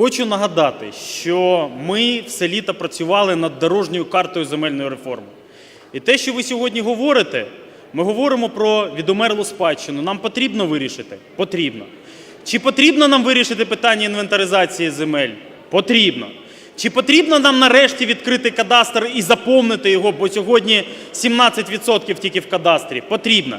Хочу нагадати, що ми все літо працювали над дорожньою картою земельної реформи. І те, що ви сьогодні говорите, ми говоримо про відомерлу спадщину. Нам потрібно вирішити? Потрібно. Чи потрібно нам вирішити питання інвентаризації земель? Потрібно. Чи потрібно нам нарешті відкрити кадастр і заповнити його, бо сьогодні 17% тільки в кадастрі? Потрібно.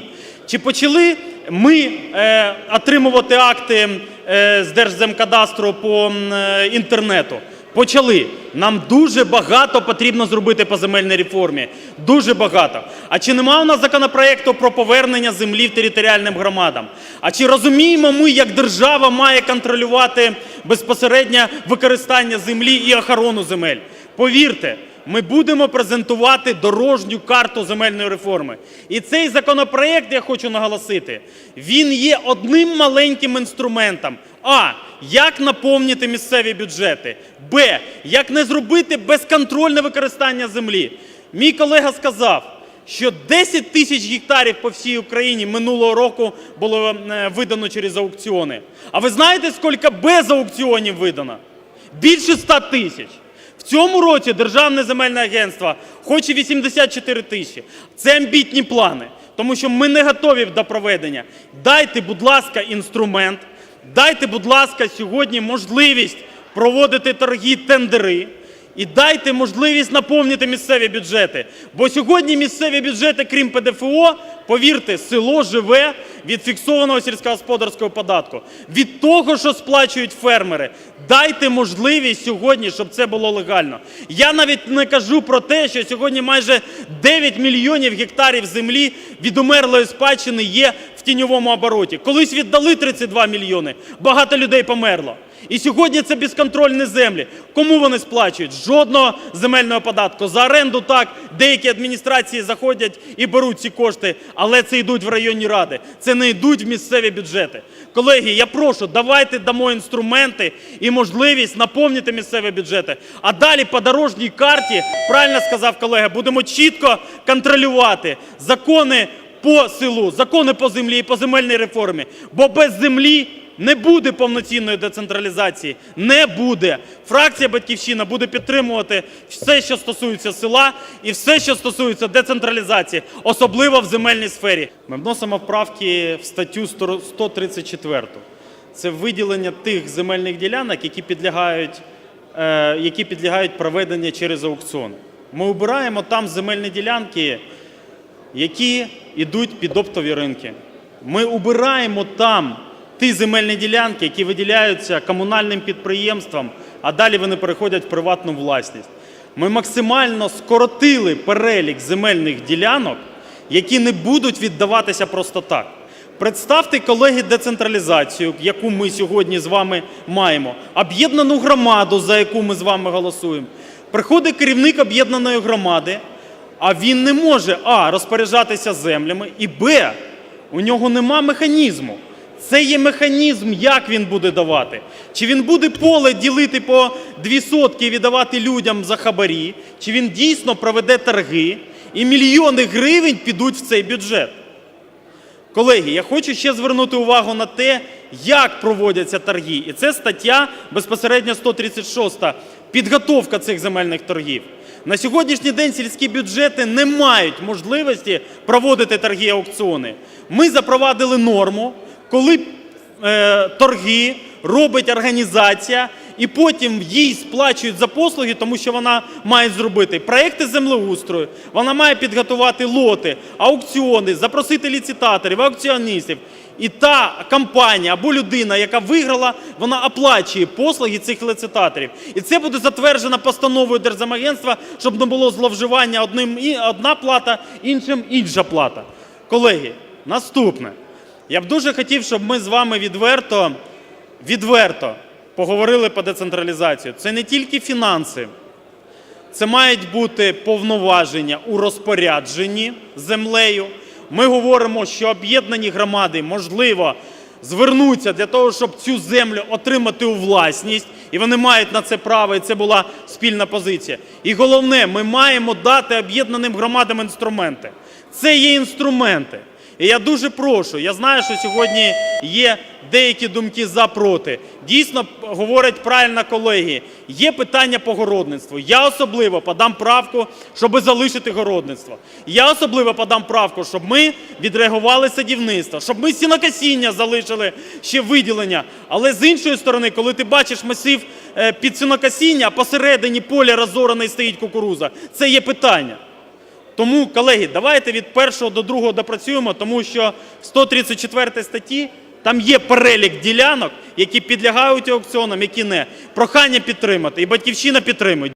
Чи почали ми е, отримувати акти е, з Держземкадастру по е, інтернету? Почали. Нам дуже багато потрібно зробити по земельній реформі. Дуже багато. А чи нема у нас законопроекту про повернення землі в територіальним громадам? А чи розуміємо ми, як держава має контролювати безпосередньо використання землі і охорону земель? Повірте, ми будемо презентувати дорожню карту земельної реформи. І цей законопроект, я хочу наголосити, він є одним маленьким інструментом. А. Як наповнити місцеві бюджети? Б. Як не зробити безконтрольне використання землі? Мій колега сказав, що 10 тисяч гектарів по всій Україні минулого року було е, видано через аукціони. А ви знаєте, скільки без аукціонів видано? Більше 100 тисяч. В цьому році Державне земельне агентство хоче 84 тисячі. Це амбітні плани, тому що ми не готові до проведення. Дайте, будь ласка, інструмент, дайте, будь ласка, сьогодні можливість проводити торги, тендери. І дайте можливість наповнити місцеві бюджети. Бо сьогодні місцеві бюджети, крім ПДФО, повірте, село живе від фіксованого сільськогосподарського податку, від того, що сплачують фермери. Дайте можливість сьогодні, щоб це було легально. Я навіть не кажу про те, що сьогодні майже 9 мільйонів гектарів землі від умерлої спадщини є в тіньовому обороті. Колись віддали 32 мільйони, багато людей померло. І сьогодні це безконтрольні землі. Кому вони сплачують? Жодного земельного податку. За оренду так деякі адміністрації заходять і беруть ці кошти, але це йдуть в районні ради, це не йдуть в місцеві бюджети. Колеги, я прошу, давайте дамо інструменти і можливість наповнити місцеві бюджети. А далі по дорожній карті, правильно сказав колега, будемо чітко контролювати закони по селу, закони по землі і по земельній реформі. Бо без землі не буде повноцінної децентралізації. Не буде. Фракція «Батьківщина» буде підтримувати все, що стосується села, і все, що стосується децентралізації, особливо в земельній сфері. Ми вносимо правки в статтю 134. Це виділення тих земельних ділянок, які підлягають, е, які підлягають проведенню через аукціон. Ми обираємо там земельні ділянки, які йдуть під оптові ринки. Ми обираємо там ті земельні ділянки, які виділяються комунальним підприємствам, а далі вони переходять в приватну власність. Ми максимально скоротили перелік земельних ділянок, які не будуть віддаватися просто так. Представте, колеги, децентралізацію, яку ми сьогодні з вами маємо, об'єднану громаду, за яку ми з вами голосуємо. Приходить керівник об'єднаної громади, а він не може а. розпоряджатися землями, і б. у нього нема механізму. Це є механізм, як він буде давати. Чи він буде поле ділити по дві сотки і віддавати людям за хабарі, чи він дійсно проведе торги, і мільйони гривень підуть в цей бюджет. Колеги, я хочу ще звернути увагу на те, як проводяться торги. І це стаття безпосередньо 136 підготовка цих земельних торгів. На сьогоднішній день сільські бюджети не мають можливості проводити торги аукціони. Ми запровадили норму, коли е, торги робить організація, і потім їй сплачують за послуги, тому що вона має зробити проекти землеустрою, вона має підготувати лоти, аукціони, запросити ліцитаторів, аукціоністів. І та компанія або людина, яка виграла, вона оплачує послуги цих ліцитаторів. І це буде затверджено постановою Держземагентства, щоб не було зловживання одним і одна плата, іншим інша плата. Колеги, наступне. Я б дуже хотів, щоб ми з вами відверто, відверто поговорили по децентралізації. Це не тільки фінанси, це мають бути повноваження у розпорядженні землею. Ми говоримо, що об'єднані громади, можливо, звернуться для того, щоб цю землю отримати у власність, і вони мають на це право, і це була спільна позиція. І головне, ми маємо дати об'єднаним громадам інструменти. Це є інструменти. І я дуже прошу, я знаю, що сьогодні є деякі думки за-проти. Дійсно, говорять правильно колеги, є питання по городництву. Я особливо подам правку, щоб залишити городництво. Я особливо подам правку, щоб ми відреагували садівництво, щоб ми сінокосіння залишили ще виділення. Але з іншої сторони, коли ти бачиш масив е, під сінокосіння, посередині поля розорений стоїть кукуруза, це є питання. Тому, колеги, давайте від першого до другого допрацюємо, тому що в 134 статті там є перелік ділянок, які підлягають аукціонам, які не. Прохання підтримати. І «Батьківщина» підтримує.